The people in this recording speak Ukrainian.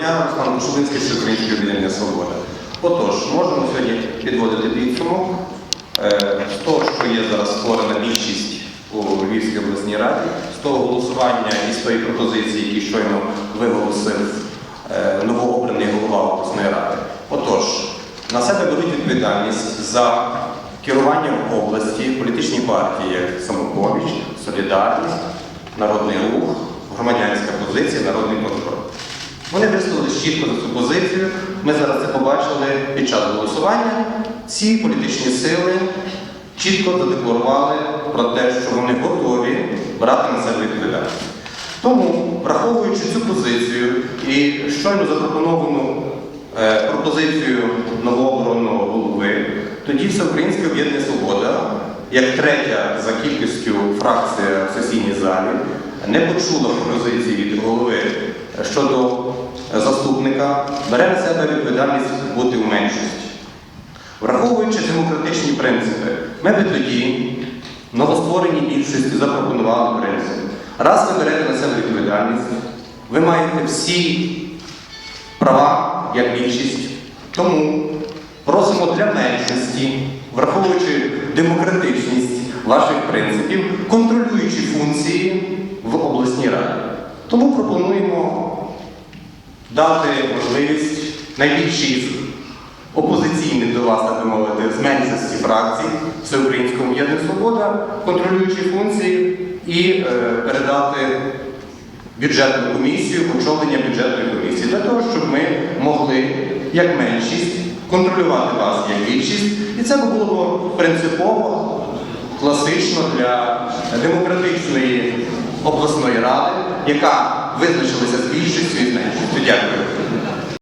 дня, Руслан Кошулинський, Всеукраїнське об'єднання Свобода. Отож, можемо сьогодні підводити підсумок е, з того, що є зараз створена більшість у Львівській обласній раді, з того голосування і з тої пропозиції, які щойно виголосив е, новообраний голова обласної ради. Отож, на себе беруть відповідальність за керування в області політичні партії як Самопоміч, Солідарність, Народний рух, громадянська позиція, народний контроль. Вони висловилися чітко за цю позицію. Ми зараз це побачили під час голосування. Ці політичні сили чітко задекларували про те, що вони готові брати на себе відповідальність. Тому, враховуючи цю позицію і щойно запропоновану е, пропозицію новообраного голови, тоді Всеукраїнське об'єднання Свобода, як третя за кількістю фракція в сесійній залі, не почула пропозиції від голови щодо заступника, бере на себе відповідальність бути в меншості. Враховуючи демократичні принципи, ми би тоді новоствореній більшості запропонували принцип. Раз ви берете на себе відповідальність, ви маєте всі права як більшість. Тому просимо для меншості, враховуючи демократичність ваших принципів, контролюючі функції в обласній раді. Тому пропонуємо дати можливість найбільшій з опозиційних до вас, так би мовити, з меншості фракцій Всеукраїнському об'єднанню Свобода, контролюючі функції і е, передати бюджетну комісію, очолення бюджетної комісії, для того, щоб ми могли, як меншість, контролювати вас як більшість. І це би було б принципово, класично для демократичної обласної ради, яка визначилася з більшістю і з. Дякую.